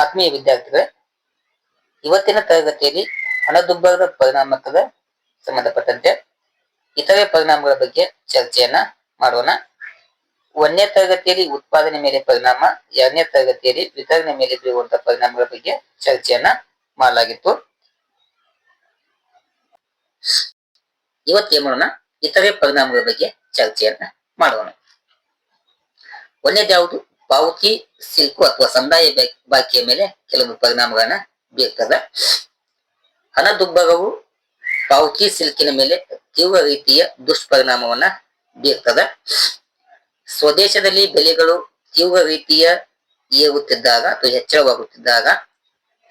ಆತ್ಮೀಯ ವಿದ್ಯಾರ್ಥಿಗಳೇ, ಇವತ್ತಿನ ತರಗತಿಯಲ್ಲಿ ಹಣದುಬ್ಬರದ ಪರಿಣಾಮಕದ ಸಂಬಂಧಪಟ್ಟಂತೆ ಇತರೆ ಪರಿಣಾಮಗಳ ಬಗ್ಗೆ ಚರ್ಚೆಯನ್ನ ಮಾಡೋಣ. ಒಂದನೇ ತರಗತಿಯಲ್ಲಿ ಉತ್ಪಾದನೆ ಮೇಲೆ ಪರಿಣಾಮ, ಎರಡನೇ ತರಗತಿಯಲ್ಲಿ ವಿತರಣೆ ಮೇಲೆ ಬೀರುವಂತಹ ಪರಿಣಾಮಗಳ ಬಗ್ಗೆ ಚರ್ಚೆಯನ್ನ ಮಾಡಲಾಗಿತ್ತು. ಇವತ್ತೇನ್ ಮಾಡೋಣ? ಇತರೆ ಪರಿಣಾಮಗಳ ಬಗ್ಗೆ ಚರ್ಚೆಯನ್ನ ಮಾಡೋಣ. ಒಂದೇದು ಯಾವುದು? ಪಾವತಿ ಸಿಲ್ಕು ಅಥವಾ ಸಂದಾಯ ಬಾಕಿಯ ಮೇಲೆ ಕೆಲವು ಪರಿಣಾಮಗಳನ್ನ ಬೀರ್ತದೆ. ಹಣದುಬ್ಬರವು ಪಾವತಿ ಸಿಲ್ಕಿನ ಮೇಲೆ ತೀವ್ರ ರೀತಿಯ ದುಷ್ಪರಿಣಾಮವನ್ನ ಬೀರ್ತದೆ. ಸ್ವದೇಶದಲ್ಲಿ ಬೆಲೆಗಳು ತೀವ್ರ ರೀತಿಯ ಏರುತ್ತಿದ್ದಾಗ ಅಥವಾ ಹೆಚ್ಚಳವಾಗುತ್ತಿದ್ದಾಗ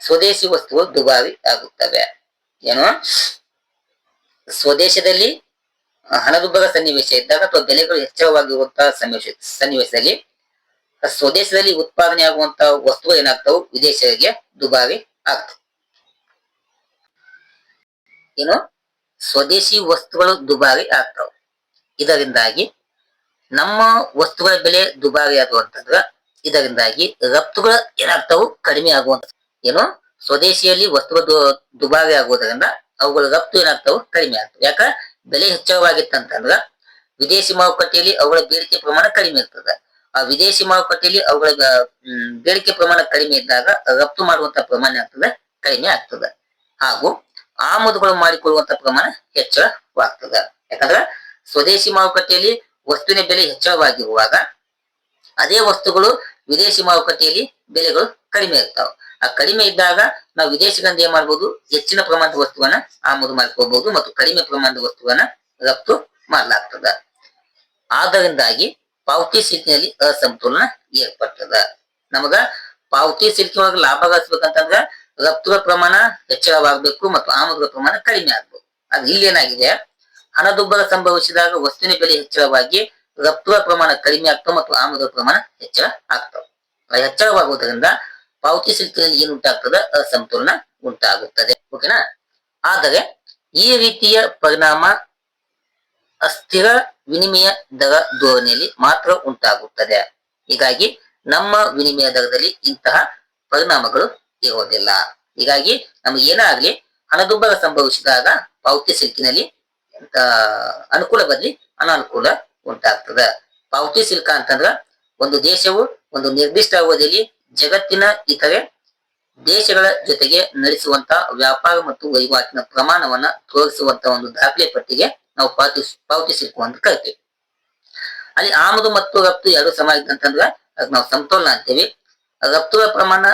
ಸ್ವದೇಶಿ ವಸ್ತುಗಳು ದುಬಾರಿ ಆಗುತ್ತವೆ. ಏನು? ಸ್ವದೇಶದಲ್ಲಿ ಹಣದುಬ್ಬರ ಸನ್ನಿವೇಶ ಇದ್ದಾಗ ಅಥವಾ ಬೆಲೆಗಳು ಹೆಚ್ಚಳವಾಗಿರುವಂತಹ ಸನ್ನಿವೇಶ ಸನ್ನಿವೇಶದಲ್ಲಿ ಸ್ವದೇಶದಲ್ಲಿ ಉತ್ಪಾದನೆ ಆಗುವಂತಹ ವಸ್ತುಗಳು ಏನಾಗ್ತಾವು? ವಿದೇಶಗಳಿಗೆ ದುಬಾರಿ ಆಗ್ತವೆ. ಏನು? ಸ್ವದೇಶಿ ವಸ್ತುಗಳು ದುಬಾರಿ ಆಗ್ತಾವ. ಇದರಿಂದಾಗಿ ನಮ್ಮ ವಸ್ತುಗಳ ಬೆಲೆ ದುಬಾರಿ ಆಗುವಂತಂದ್ರ ಇದರಿಂದಾಗಿ ರಫ್ತುಗಳ ಏನಾಗ್ತಾವು? ಕಡಿಮೆ ಆಗುವಂತ ಏನು? ಸ್ವದೇಶಿಯಲ್ಲಿ ವಸ್ತುಗಳು ದುಬಾರಿ ಆಗುವುದರಿಂದ ಅವುಗಳ ರಫ್ತು ಏನಾಗ್ತಾವು? ಕಡಿಮೆ ಆಗ್ತವೆ. ಯಾಕ? ಬೆಲೆ ಹೆಚ್ಚಳವಾಗಿತ್ತಂತಂದ್ರ ವಿದೇಶಿ ಮಾರುಕಟ್ಟೆಯಲ್ಲಿ ಅವುಗಳ ಬೇಡಿಕೆ ಪ್ರಮಾಣ ಕಡಿಮೆ ಇರ್ತದೆ. ಆ ವಿದೇಶಿ ಮಾರುಕಟ್ಟೆಯಲ್ಲಿ ಅವುಗಳ ಬೇಡಿಕೆ ಪ್ರಮಾಣ ಕಡಿಮೆ ಇದ್ದಾಗ ರಫ್ತು ಮಾಡುವಂತ ಪ್ರಮಾಣ ಆಗ್ತದೆ, ಕಡಿಮೆ ಆಗ್ತದೆ. ಹಾಗೂ ಆಮದುಗಳು ಮಾಡಿಕೊಳ್ಳುವಂತ ಪ್ರಮಾಣ ಹೆಚ್ಚಳವಾಗ್ತದೆ. ಯಾಕಂದ್ರೆ ಸ್ವದೇಶಿ ಮಾರುಕಟ್ಟೆಯಲ್ಲಿ ವಸ್ತುವಿನ ಬೆಲೆ ಹೆಚ್ಚಳವಾಗಿರುವಾಗ ಅದೇ ವಸ್ತುಗಳು ವಿದೇಶಿ ಮಾರುಕಟ್ಟೆಯಲ್ಲಿ ಬೆಲೆಗಳು ಕಡಿಮೆ ಇರ್ತಾವ. ಆ ಕಡಿಮೆ ಇದ್ದಾಗ ನಾವು ವಿದೇಶಗಳಿಂದ ಏನ್ ಮಾಡ್ಬೋದು? ಹೆಚ್ಚಿನ ಪ್ರಮಾಣದ ವಸ್ತುವನ್ನ ಆಮದು ಮಾಡ್ಕೋಬಹುದು ಮತ್ತು ಕಡಿಮೆ ಪ್ರಮಾಣದ ವಸ್ತುವನ್ನ ರಫ್ತು ಮಾಡಲಾಗ್ತದ. ಆದ್ದರಿಂದಾಗಿ ಪಾವತಿ ಸಿಲ್ಕಿನಲ್ಲಿ ಅಸಮತೋಲನ ಏರ್ಪಡ್ತದ. ನಮಗ ಪಾವತಿ ಸಿಲ್ಕಿನೊಳಗೆ ಲಾಭ ಗಳಿಸ್ಬೇಕಂತಂದ್ರ ರಫ್ತುಗಳ ಪ್ರಮಾಣ ಹೆಚ್ಚಳವಾಗಬೇಕು ಮತ್ತು ಆಮದುಗಳ ಪ್ರಮಾಣ ಕಡಿಮೆ ಆಗ್ಬೇಕು. ಅದು ಇಲ್ಲೇನಾಗಿದೆ ಹಣದುಬ್ಬರ ಸಂಭವಿಸಿದಾಗ ವಸ್ತುವಿನ ಬೆಲೆ ಹೆಚ್ಚಳವಾಗಿ ರಫ್ತುಗಳ ಪ್ರಮಾಣ ಕಡಿಮೆ ಆಗ್ತಾವ ಮತ್ತು ಆಮದುಗಳ ಪ್ರಮಾಣ ಹೆಚ್ಚಳ ಆಗ್ತಾವ. ಹೆಚ್ಚಳವಾಗುವುದರಿಂದ ಪಾವತಿ ಸಿಲ್ಕಿನಲ್ಲಿ ಏನು ಉಂಟಾಗ್ತದ? ಅಸಮತೋಲನ ಉಂಟಾಗುತ್ತದೆ. ಓಕೆನಾ ಆದರೆ ಈ ರೀತಿಯ ಪರಿಣಾಮ ಅಸ್ಥಿರ ವಿನಿಮಯ ದರ ಧೋರಣೆಯಲ್ಲಿ ಮಾತ್ರ ಉಂಟಾಗುತ್ತದೆ. ಹೀಗಾಗಿ ನಮ್ಮ ವಿನಿಮಯ ದರದಲ್ಲಿ ಇಂತಹ ಪರಿಣಾಮಗಳು ಇರೋದಿಲ್ಲ ಹೀಗಾಗಿ ನಮಗೆ ಏನಾಗಲಿ ಹಣದುಬ್ಬರ ಸಂಭವಿಸಿದಾಗ ಪಾವತಿ ಸಿಲ್ಕಿನಲ್ಲಿ ಅನುಕೂಲ ಬದಲಿ ಅನಾನುಕೂಲ ಉಂಟಾಗ್ತದೆ. ಪಾವತಿ ಸಿಲ್ಕ ಅಂತಂದ್ರ ಒಂದು ದೇಶವು ಒಂದು ನಿರ್ದಿಷ್ಟ ಅವಧಿಯಲ್ಲಿ ಜಗತ್ತಿನ ಇತರೆ ದೇಶಗಳ ಜೊತೆಗೆ ನಡೆಸುವಂತ ವ್ಯಾಪಾರ ಮತ್ತು ವಹಿವಾಟಿನ ಪ್ರಮಾಣವನ್ನ ತೋರಿಸುವಂತ ಒಂದು ದಾಖಲೆ ಪಟ್ಟಿಗೆ ನಾವು ಪಾವತಿ ಪಾವತಿ ಸಿಲ್ಕು ಅಂತ ಕರಿತೀವಿ. ಅಲ್ಲಿ ಆಮದು ಮತ್ತು ರಫ್ತು ಎರಡು ಸಮ ಇದ್ದಂತಂದ್ರೆ ಅದಕ್ಕೆ ನಾವು ಸಮತೋಲನ ಅಂತೀವಿ. ರಫ್ತುಗಳ ಪ್ರಮಾಣ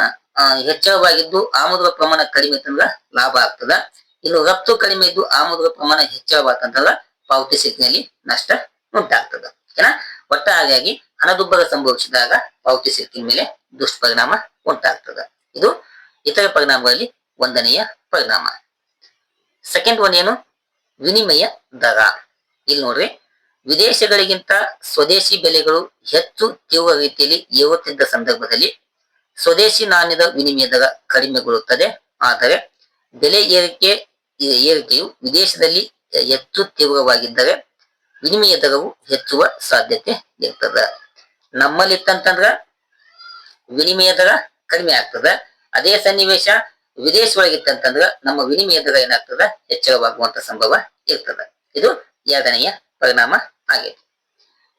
ಹೆಚ್ಚಳವಾಗಿದ್ದು ಆಮದುಗಳ ಪ್ರಮಾಣ ಕಡಿಮೆ ಇತ್ತಂದ್ರ ಲಾಭ ಆಗ್ತದ. ಇನ್ನು ರಫ್ತು ಕಡಿಮೆ ಇದ್ದು ಆಮದುಗಳ ಪ್ರಮಾಣ ಹೆಚ್ಚಳವಾತಂದ್ರ ಪಾವತಿ ಸಿಲ್ಕಿನಲ್ಲಿ ನಷ್ಟ ಉಂಟಾಗ್ತದ. ಓಕೆನಾ? ಒಟ್ಟಾರೆಯಾಗಿ ಹಣದುಬ್ಬರ ಸಂಭವಿಸಿದಾಗ ಪಾವತಿ ಸಿಕ್ಕಿನ ಮೇಲೆ ದುಷ್ಪರಿಣಾಮ ಉಂಟಾಗ್ತದ. ಇದು ಇತರ ಪರಿಣಾಮಗಳಲ್ಲಿ ಒಂದನೆಯ ಪರಿಣಾಮ. ಸೆಕೆಂಡ್ ಒನ್ ಏನು? ವಿನಿಮಯ ದರ. ಇಲ್ಲಿ ನೋಡ್ರಿ, ವಿದೇಶಗಳಿಗಿಂತ ಸ್ವದೇಶಿ ಬೆಲೆಗಳು ಹೆಚ್ಚು ತೀವ್ರ ರೀತಿಯಲ್ಲಿ ಏರುತ್ತಿದ್ದ ಸಂದರ್ಭದಲ್ಲಿ ಸ್ವದೇಶಿ ನಾಣ್ಯದ ವಿನಿಮಯ ದರ ಕಡಿಮೆಗೊಳ್ಳುತ್ತದೆ ಆದರೆ ಬೆಲೆ ಏರಿಕೆ ಏರಿಕೆಯು ವಿದೇಶದಲ್ಲಿ ಹೆಚ್ಚು ತೀವ್ರವಾಗಿದ್ದರೆ ವಿನಿಮಯ ದರವು ಹೆಚ್ಚುವ ಸಾಧ್ಯತೆ ಇರ್ತದ. ನಮ್ಮಲ್ಲಿತ್ತಂತಂದ್ರ ವಿನಿಮಯ ದರ ಕಡಿಮೆ ಆಗ್ತದ. ಅದೇ ಸನ್ನಿವೇಶ ವಿದೇಶ ಒಳಗಿತ್ತಂತಂದ್ರ ನಮ್ಮ ವಿನಿಮಯ ದರ ಏನಾಗ್ತದ? ಹೆಚ್ಚಳವಾಗುವಂತ ಸಂಭವ ಇರ್ತದ. ಇದು ಎರಡನೆಯ ಪರಿಣಾಮ ಆಗೈತಿ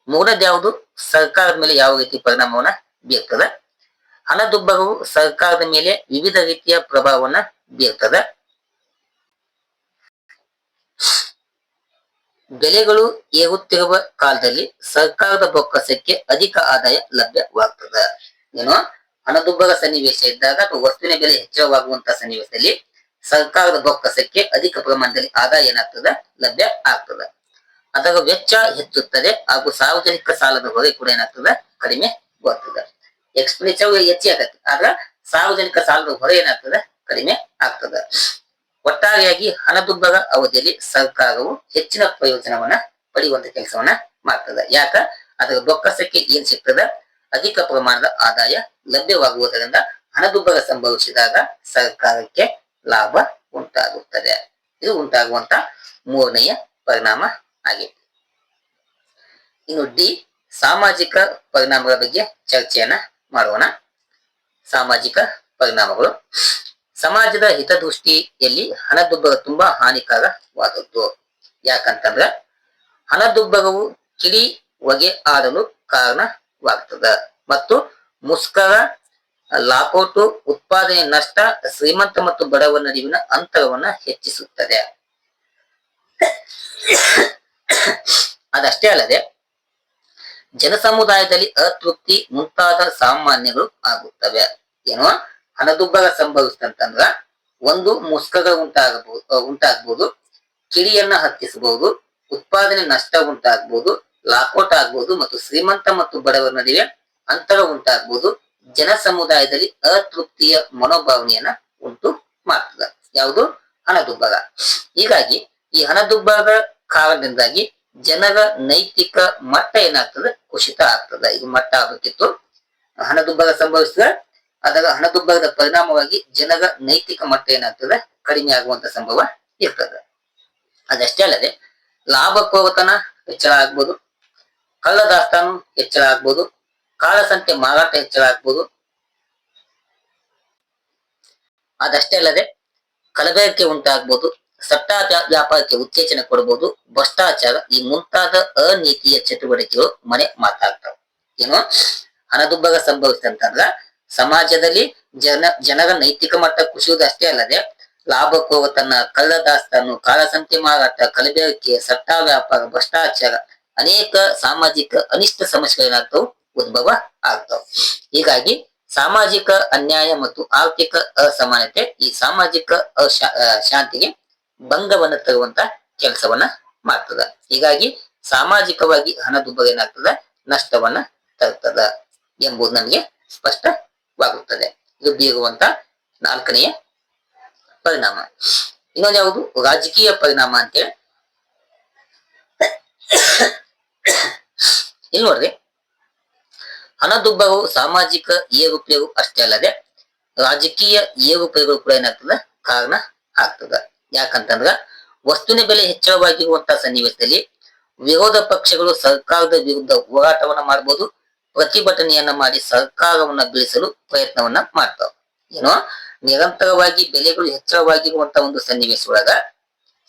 ಮೂರನೇದು ಯಾವುದು? ಸರ್ಕಾರದ ಮೇಲೆ ಯಾವ ರೀತಿ ಪರಿಣಾಮವನ್ನ ಬೀರ್ತದ? ಹಣದುಬ್ಬರವು ಸರ್ಕಾರದ ಮೇಲೆ ವಿವಿಧ ರೀತಿಯ ಪ್ರಭಾವವನ್ನ ಬೀರ್ತದೆ. ಬೆಲೆಗಳು ಏರುತ್ತಿರುವ ಕಾಲದಲ್ಲಿ ಸರ್ಕಾರದ ಬೊಕ್ಕಸಕ್ಕೆ ಅಧಿಕ ಆದಾಯ ಲಭ್ಯವಾಗ್ತದೆ. ಏನು? ಹಣದುಬ್ಬರ ಸನ್ನಿವೇಶ ಇದ್ದಾಗ ಅಥವಾ ವಸ್ತುವಿನ ಬೆಲೆ ಹೆಚ್ಚಳವಾಗುವಂತಹ ಸನ್ನಿವೇಶದಲ್ಲಿ ಸರ್ಕಾರದ ಬೊಕ್ಕಸಕ್ಕೆ ಅಧಿಕ ಪ್ರಮಾಣದಲ್ಲಿ ಆದಾಯ ಏನಾಗ್ತದ? ಲಭ್ಯ ಆಗ್ತದ. ಅದರ ವೆಚ್ಚ ಹೆಚ್ಚುತ್ತದೆ ಹಾಗೂ ಸಾರ್ವಜನಿಕ ಸಾಲದ ಹೊರೆ ಕೂಡ ಏನಾಗ್ತದೆ? ಕಡಿಮೆ ಬರ್ತದೆ. ಎಕ್ಸ್ಪೆಂಡಿಚರ್ ಹೆಚ್ಚಿ ಆಗತ್ತೆ. ಆದ್ರ ಸಾರ್ವಜನಿಕ ಸಾಲದ ಹೊರೆ ಏನಾಗ್ತದ? ಕಡಿಮೆ ಆಗ್ತದ. ಒಟ್ಟಾರೆಯಾಗಿ ಹಣದುಬ್ಬರ ಅವಧಿಯಲ್ಲಿ ಸರ್ಕಾರವು ಹೆಚ್ಚಿನ ಪ್ರಯೋಜನವನ್ನ ಪಡೆಯುವಂತ ಕೆಲಸವನ್ನ ಮಾಡ್ತದ. ಯಾಕ? ಅದರ ಬೊಕ್ಕಸಕ್ಕೆ ಏನ್ ಸಿಗ್ತದ? ಅಧಿಕ ಪ್ರಮಾಣದ ಆದಾಯ ಲಭ್ಯವಾಗುವುದರಿಂದ ಹಣದುಬ್ಬರ ಸಂಭವಿಸಿದಾಗ ಸರ್ಕಾರಕ್ಕೆ ಲಾಭ ಉಂಟಾಗುತ್ತದೆ. ಇದು ಉಂಟಾಗುವಂತ ಮೂರನೆಯ ಪರಿಣಾಮ ಆಗಿದೆ. ಇನ್ನು ಡಿ, ಸಾಮಾಜಿಕ ಪರಿಣಾಮಗಳ ಬಗ್ಗೆ ಚರ್ಚೆಯನ್ನ ಮಾಡೋಣ. ಸಾಮಾಜಿಕ ಪರಿಣಾಮಗಳು. ಸಮಾಜದ ಹಿತದೃಷ್ಟಿಯಲ್ಲಿ ಹಣದುಬ್ಬರ ತುಂಬಾ ಹಾನಿಕರವಾದದ್ದು. ಯಾಕಂತಂದ್ರ ಹಣದುಬ್ಬರವು ಕಿಡಿ, ಹೊಗೆ ಆಡಲು ಕಾರಣವಾಗ್ತದ ಮತ್ತು ಮುಸ್ಕರ, ಲಾಕೋಟು, ಉತ್ಪಾದನೆ ನಷ್ಟ, ಶ್ರೀಮಂತ ಮತ್ತು ಬಡವ ನಡುವಿನ ಅಂತರವನ್ನ ಹೆಚ್ಚಿಸುತ್ತದೆ. ಅದಷ್ಟೇ ಅಲ್ಲದೆ, ಜನಸಮುದಾಯದಲ್ಲಿ ಅತೃಪ್ತಿ ಮುಂತಾದ ಸಾಮಾನ್ಯಗಳು ಆಗುತ್ತವೆ. ಏನು ಹಣದುಬ್ಬರ ಸಂಭವಿಸ್ತಂತಂದ್ರ ಒಂದು ಮುಸ್ಕರ ಉಂಟಾಗಬಹುದು, ಉಂಟಾಗ್ಬೋದು, ಕಿಡಿಯನ್ನ ಹತ್ತಿಸಬಹುದು, ಉತ್ಪಾದನೆ ನಷ್ಟ ಉಂಟಾಗ್ಬೋದು ಲಾಕೌಟ್ ಆಗ್ಬಹುದು ಮತ್ತು ಶ್ರೀಮಂತ ಮತ್ತು ಬಡವರ ನಡುವೆ ಅಂತರ ಉಂಟಾಗಬಹುದು ಜನ ಸಮುದಾಯದಲ್ಲಿ ಅತೃಪ್ತಿಯ ಮನೋಭಾವನೆಯನ್ನ ಉಂಟು ಮಾಡ್ತದ. ಯಾವುದು? ಹಣದುಬ್ಬರ. ಹೀಗಾಗಿ ಈ ಹಣದುಬ್ಬರದ ಕಾರಣದಿಂದಾಗಿ ಜನರ ನೈತಿಕ ಮಟ್ಟ ಏನಾಗ್ತದೆ? ಕುಸಿತ ಆಗ್ತದೆ. ಇದು ಮಟ್ಟ ಆಗಬೇಕಿತ್ತು. ಹಣದುಬ್ಬರ ಸಂಭವಿಸಿದ, ಅದರ ಹಣದುಬ್ಬರದ ಪರಿಣಾಮವಾಗಿ ಜನರ ನೈತಿಕ ಮಟ್ಟ ಏನಾಗ್ತದೆ? ಕಡಿಮೆ ಆಗುವಂತ ಸಂಭವ ಇರ್ತದೆ. ಅದಷ್ಟೇ ಅಲ್ಲದೆ ಲಾಭಕೋರತನ ಹೆಚ್ಚಳ ಆಗ್ಬೋದು. ಕಳ್ಳ ದಾಸ್ತಾನು ಹೆಚ್ಚಳ ಆಗ್ಬೋದು. ಕಾಳಸಂತೆ ಮಾರಾಟ ಹೆಚ್ಚಳ ಆಗ್ಬೋದು. ಅದಷ್ಟೇ ಅಲ್ಲದೆ ಕಲಬೆರಕೆ ಉಂಟಾಗ್ಬೋದು. ಸಟ್ಟಾ ವ್ಯಾ- ವ್ಯಾಪಾರಕ್ಕೆ ಉತ್ತೇಜನ ಕೊಡಬಹುದು ಭ್ರಷ್ಟಾಚಾರ ಈ ಮುಂತಾದ ಅನೀತಿಯ ಚಟುವಟಿಕೆಗಳು ಮನೆ ಮಾತಾಡ್ತಾವ ಏನು? ಹಣದುಬ್ಬರ ಸಂಭವಿಸಿದಂತಂದ್ರ ಸಮಾಜದಲ್ಲಿ ಜನ, ಜನರ ನೈತಿಕ ಮಟ್ಟ ಕುಸಿಯುವುದಷ್ಟೇ ಅಲ್ಲದೆ ಲಾಭಕೋರತನ ಕಳ್ಳ ದಾಸ್ತಾನು ಕಾಳಸಂತೆ ಮಾರಾಟ ಕಲಬೆರಕೆ ಸಟ್ಟಾ ವ್ಯಾಪಾರ, ಭ್ರಷ್ಟಾಚಾರ ಅನೇಕ ಸಾಮಾಜಿಕ ಅನಿಷ್ಟ ಸಮಸ್ಯೆಗಳೇನಾಗ್ತವು ಉದ್ಭವ ಆಗ್ತವೆ. ಹೀಗಾಗಿ ಸಾಮಾಜಿಕ ಅನ್ಯಾಯ ಮತ್ತು ಆರ್ಥಿಕ ಅಸಮಾನತೆ ಈ ಸಾಮಾಜಿಕ ಶಾಂತಿಗೆ ಭಂಗವನ್ನ ತರುವಂತ ಕೆಲಸವನ್ನ ಮಾಡ್ತದ. ಹೀಗಾಗಿ ಸಾಮಾಜಿಕವಾಗಿ ಹಣದುಬ್ಬರ ಏನಾಗ್ತದ? ನಷ್ಟವನ್ನ ತರ್ತದ ಎಂಬುದು ನಮಗೆ ಸ್ಪಷ್ಟವಾಗುತ್ತದೆ. ಇದು ಬೀರುವಂತ ನಾಲ್ಕನೆಯ ಪರಿಣಾಮ. ಇನ್ನೊಂದು ಯಾವುದು? ರಾಜಕೀಯ ಪರಿಣಾಮ ಅಂತೇಳಿ. ಇಲ್ಲಿ ನೋಡ್ರಿ. ಹಣದುಬ್ಬರವು ಸಾಮಾಜಿಕ ಏರುಪೇರು ಅಷ್ಟೇ ಅಲ್ಲದೆ ರಾಜಕೀಯ ಏರುಪೇರುಗಳು ಕೂಡ ಏನಾಗ್ತದ? ಕಾರಣ ಆಗ್ತದ. ಯಾಕಂತಂದ್ರ ವಸ್ತುವಿನ ಬೆಲೆ ಹೆಚ್ಚಳವಾಗಿರುವಂತಹ ಸನ್ನಿವೇಶದಲ್ಲಿ ವಿರೋಧ ಪಕ್ಷಗಳು ಸರ್ಕಾರದ ವಿರುದ್ಧ ಹೋರಾಟವನ್ನ ಮಾಡಬಹುದು ಪ್ರತಿಭಟನೆಯನ್ನ ಮಾಡಿ ಸರ್ಕಾರವನ್ನ ಬೀಳಿಸಲು ಪ್ರಯತ್ನವನ್ನ ಮಾಡ್ತಾವ. ಏನೋ ನಿರಂತರವಾಗಿ ಬೆಲೆಗಳು ಹೆಚ್ಚಳವಾಗಿರುವಂತ ಒಂದು ಸನ್ನಿವೇಶ ಒಳಗ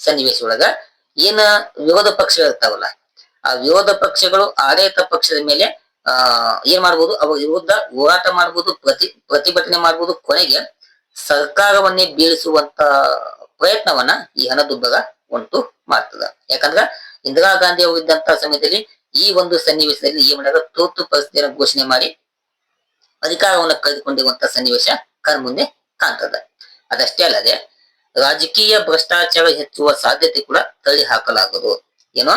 ಸನ್ನಿವೇಶ ಒಳಗ ಏನ ವಿರೋಧ ಪಕ್ಷಗಳು ಇರ್ತಾವಲ್ಲ ಆ ವಿರೋಧ ಪಕ್ಷಗಳು, ಆಡಳಿತ ಪಕ್ಷದ ಮೇಲೆ, ಆ, ಏನ್ ಮಾಡ್ಬೋದು ಅವರ ವಿರುದ್ಧ ಹೋರಾಟ ಮಾಡ್ಬೋದು, ಪ್ರತಿ, ಪ್ರತಿಭಟನೆ ಮಾಡ್ಬೋದು ಕೊನೆಗೆ ಸರ್ಕಾರವನ್ನೇ ಬೀಳಿಸುವಂತ ಪ್ರಯತ್ನವನ್ನ ಈ ಹಣದುಬ್ಬರ ಉಂಟು ಮಾಡ್ತದ. ಯಾಕಂದ್ರ ಇಂದಿರಾ ಗಾಂಧಿ ಅವರು ಇದ್ದಂತ ಸಮಯದಲ್ಲಿ ಈ ಒಂದು ಸನ್ನಿವೇಶದಲ್ಲಿ ಈ ಮಾಡಿದ ತುರ್ತು ಪರಿಸ್ಥಿತಿಯನ್ನು ಘೋಷಣೆ ಮಾಡಿ ಅಧಿಕಾರವನ್ನು ಕಳೆದುಕೊಂಡಿರುವಂತ ಸನ್ನಿವೇಶ ಕಣ್ಮುಂದೆ ಕಾಣ್ತದ. ಅದಷ್ಟೇ ಅಲ್ಲದೆ ರಾಜಕೀಯ ಭ್ರಷ್ಟಾಚಾರ ಹೆಚ್ಚುವ ಸಾಧ್ಯತೆ ಕೂಡ ತಳ್ಳಿ ಹಾಕಲಾಗದು ಏನೋ?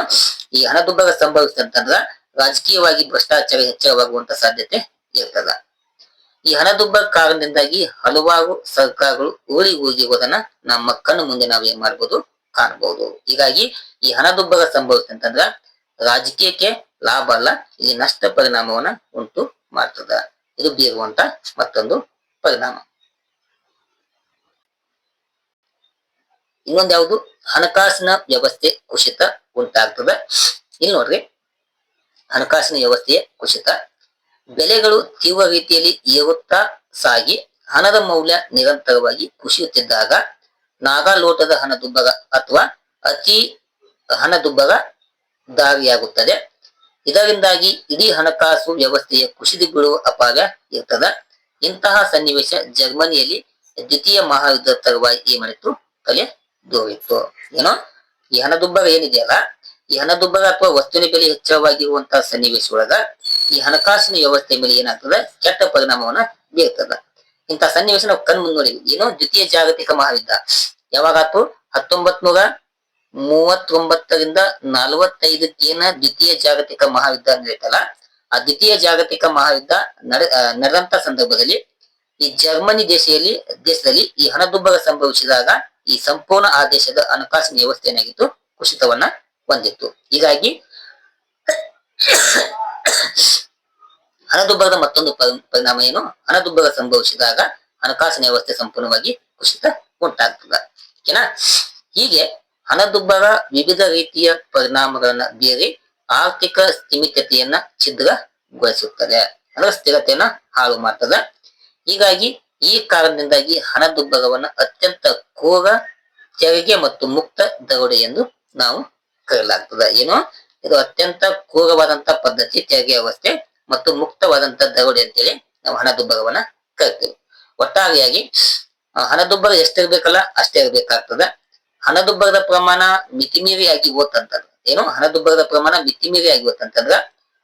ಈ ಹಣದುಬ್ಬರ ಸಂಭವಿಸಿದಂತಂದ್ರ ರಾಜಕೀಯವಾಗಿ ಭ್ರಷ್ಟಾಚಾರ ಹೆಚ್ಚಳವಾಗುವಂತ ಸಾಧ್ಯತೆ ಇರ್ತದ. ಈ ಹಣದುಬ್ಬರ ಕಾರಣದಿಂದಾಗಿ ಹಲವಾರು ಸರ್ಕಾರಗಳು ಊರಿ ಹೋಗಿರುವುದನ್ನ ನಮ್ಮ ಕಣ್ಣು ಮುಂದೆ ನಾವು ಏನ್ ಮಾಡ್ಬೋದು ಕಾಣಬಹುದು ಹೀಗಾಗಿ ಈ ಹಣದುಬ್ಬರ ಸಂಭವಿಸಿದಂತಂದ್ರ ರಾಜಕೀಯಕ್ಕೆ ಲಾಭ ಅಲ್ಲ, ಇಲ್ಲಿ ನಷ್ಟ ಪರಿಣಾಮವನ್ನ ಉಂಟು ಮಾಡ್ತದ. ಇದು ಬೀರುವಂತ ಮತ್ತೊಂದು ಪರಿಣಾಮ. ಇನ್ನೊಂದು ಯಾವುದು? ಹಣಕಾಸಿನ ವ್ಯವಸ್ಥೆ ಕುಸಿತ ಉಂಟಾಗ್ತದ. ಇಲ್ಲಿ ನೋಡ್ರಿ, ಹಣಕಾಸಿನ ವ್ಯವಸ್ಥೆಯ ಕುಸಿತ. ಬೆಲೆಗಳು ತೀವ್ರ ರೀತಿಯಲ್ಲಿ ಏರುತ್ತಾ ಸಾಗಿ, ಹಣದ ಮೌಲ್ಯ ನಿರಂತರವಾಗಿ ಕುಸಿಯುತ್ತಿದ್ದಾಗ ನಾಗಾಲೋಟದ ಹಣದುಬ್ಬರ ಅಥವಾ ಅತಿ ಹಣದುಬ್ಬರ ದಾರಿಯಾಗುತ್ತದೆ. ಇದರಿಂದಾಗಿ ಇಡೀ ಹಣಕಾಸು ವ್ಯವಸ್ಥೆಯ ಕುಸಿದು ಬೀಳುವ ಅಪಾಯ ಇರ್ತದ. ಇಂತಹ ಸನ್ನಿವೇಶ ಜರ್ಮನಿಯಲ್ಲಿ ದ್ವಿತೀಯ ಮಹಾಯುದ್ಧ ತರುವಾಯ ಏನ್ ತಲೆ ದೂರಿತ್ತು ಏನೋ ಈ ಹಣದುಬ್ಬರ ಏನಿದೆಯಲ್ಲ ಈ ಹಣದುಬ್ಬರ ಅಥವಾ ವಸ್ತುವಿನ ಬೆಲೆ ಹೆಚ್ಚಳವಾಗಿರುವಂತಹ ಸನ್ನಿವೇಶ ಒಳಗ ಈ ಹಣಕಾಸಿನ ವ್ಯವಸ್ಥೆ ಮೇಲೆ ಏನಾಗ್ತದೆ? ಕೆಟ್ಟ ಪರಿಣಾಮವನ್ನ ಬೀರ್ತದ. ಇಂತಹ ಸನ್ನಿವೇಶ ನಾವು ಕಣ್ ಮುಂದೆ ಏನೋ ದ್ವಿತೀಯ ಜಾಗತಿಕ ಮಹಾಯುದ್ಧ. ಯಾವಾಗಾತು? ಹತ್ತೊಂಬತ್ ನೂರ ಮೂವತ್ತೊಂಬತ್ತರಿಂದ ನಲವತ್ತೈದಕ್ಕೇನ ದ್ವಿತೀಯ ಜಾಗತಿಕ ಮಹಾಯುದ್ಧ ನಡೀತಲ್ಲ ಆ ದ್ವಿತೀಯ ಜಾಗತಿಕ ಮಹಾಯುದ್ಧ ನಡೆ ನಡೆದಂತ ಸಂದರ್ಭದಲ್ಲಿ ಈ ಜರ್ಮನಿ ದೇಶದಲ್ಲಿ ದೇಶದಲ್ಲಿ ಈ ಹಣದುಬ್ಬರ ಸಂಭವಿಸಿದಾಗ ಈ ಸಂಪೂರ್ಣ ಆ ದೇಶದ ಹಣಕಾಸಿನ ವ್ಯವಸ್ಥೆ ಏನಾಗಿತ್ತು ಕುಸಿತವನ್ನ ಹೊಂದಿತ್ತು. ಹೀಗಾಗಿ ಹಣದುಬ್ಬರದ ಮತ್ತೊಂದು ಪರಿಣಾಮ ಏನು? ಹಣದುಬ್ಬರ ಸಂಭವಿಸಿದಾಗ ಹಣಕಾಸಿನ ವ್ಯವಸ್ಥೆ ಸಂಪೂರ್ಣವಾಗಿ ಕುಸಿತ ಉಂಟಾಗ್ತದ. ಓಕೆನಾ? ಹೀಗೆ ಹಣದುಬ್ಬರ ವಿವಿಧ ರೀತಿಯ ಪರಿಣಾಮಗಳನ್ನ ಬೀರಿ ಆರ್ಥಿಕ ಸ್ಥಿಮಿತತೆಯನ್ನ ಛಿದ್ರಗೊಳಿಸುತ್ತದೆ. ಅಂದ್ರೆ ಸ್ಥಿರತೆಯನ್ನ ಹಾಳು ಮಾಡ್ತದ. ಹೀಗಾಗಿ ಈ ಕಾರಣದಿಂದಾಗಿ ಹಣದುಬ್ಬರವನ್ನು ಅತ್ಯಂತ ಕ್ರೂರ ತೆರಿಗೆ ಮತ್ತು ಮುಕ್ತ ದರೋಡೆ ಎಂದು ನಾವು ಕರೆಯಲಾಗ್ತದೆ. ಏನು? ಇದು ಅತ್ಯಂತ ಕ್ರೂರವಾದಂತ ಪದ್ಧತಿ, ತೆರಿಗೆ ವ್ಯವಸ್ಥೆ ಮತ್ತು ಮುಕ್ತವಾದಂತ ದರೋಡೆ ಅಂತೇಳಿ ನಾವು ಹಣದುಬ್ಬರವನ್ನ ಕರಿತೀವಿ. ಒಟ್ಟಾರೆಯಾಗಿ ಹಣದುಬ್ಬರ ಎಷ್ಟಿರ್ಬೇಕಲ್ಲ ಅಷ್ಟೇ ಇರ್ಬೇಕಾಗ್ತದೆ. ಹಣದುಬ್ಬರದ ಪ್ರಮಾಣ ಮಿತಿಮೀರಿ ಆಗಿ ಹೋತಂತಂದ್ರ, ಏನು? ಹಣದುಬ್ಬರದ ಪ್ರಮಾಣ ಮಿತಿಮೀರಿ ಆಗಿ ಹೋತಂತಂದ್ರ,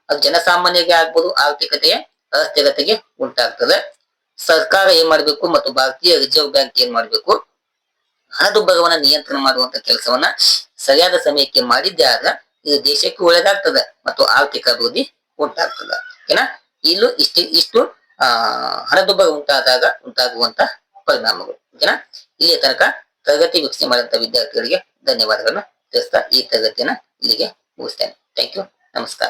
ಅದು ಜನಸಾಮಾನ್ಯರಿಗೆ ಆಗ್ಬೋದು ಆರ್ಥಿಕತೆಯ ಅಸ್ಥಿರತೆಗೆ ಉಂಟಾಗ್ತದೆ. ಸರ್ಕಾರ ಏನ್ ಮಾಡ್ಬೇಕು ಮತ್ತು ಭಾರತೀಯ ರಿಸರ್ವ್ ಬ್ಯಾಂಕ್ ಏನ್ ಮಾಡ್ಬೇಕು? ಹಣದುಬ್ಬರವನ್ನ ನಿಯಂತ್ರಣ ಮಾಡುವಂತ ಕೆಲಸವನ್ನ ಸರಿಯಾದ ಸಮಯಕ್ಕೆ ಮಾಡಿದ್ದೆ ಆದ್ರೆ ಇದು ದೇಶಕ್ಕೆ ಒಳ್ಳೇದಾಗ್ತದೆ ಮತ್ತು ಆರ್ಥಿಕ ಅಭಿವೃದ್ಧಿ ಉಂಟಾಗ್ತದ. ಏನ? ಇಲ್ಲೂ ಇಷ್ಟು ಇಷ್ಟು, ಆ, ಹಣದುಬ್ಬರ ಉಂಟಾದಾಗ ಉಂಟಾಗುವಂತ ಪರಿಣಾಮಗಳು. ಓಕೆನಾ ಇಲ್ಲಿಯ ತನಕ ತರಗತಿ ವೀಕ್ಷಣೆ ಮಾಡಿದಂತ ವಿದ್ಯಾರ್ಥಿಗಳಿಗೆ ಧನ್ಯವಾದಗಳನ್ನು ತಿಳಿಸ್ತಾ ಈ ತರಗತಿಯನ್ನ ಇಲ್ಲಿಗೆ ಮುಗಿಸ್ತೇನೆ. ಥ್ಯಾಂಕ್ ಯು ನಮಸ್ಕಾರ.